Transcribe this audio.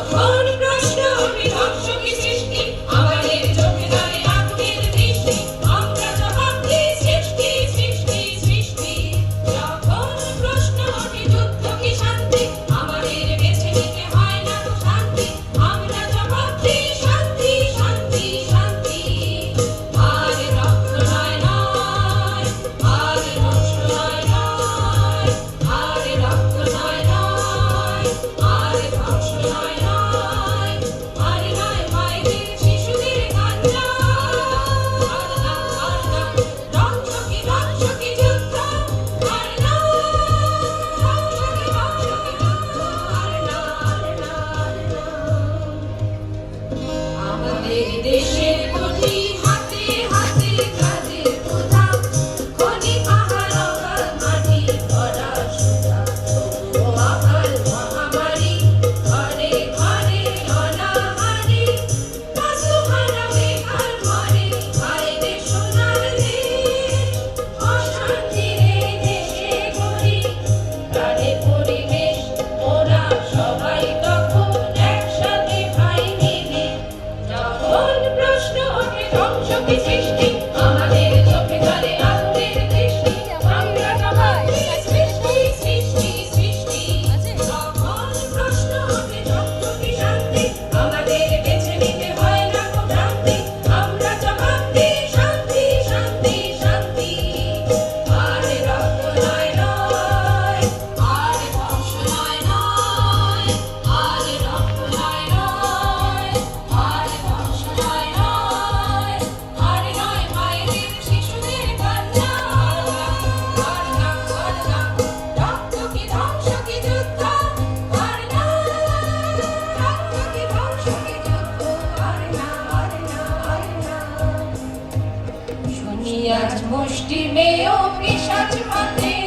Oh. আজ মুষ্টি মেয় পিসাচ মাতে।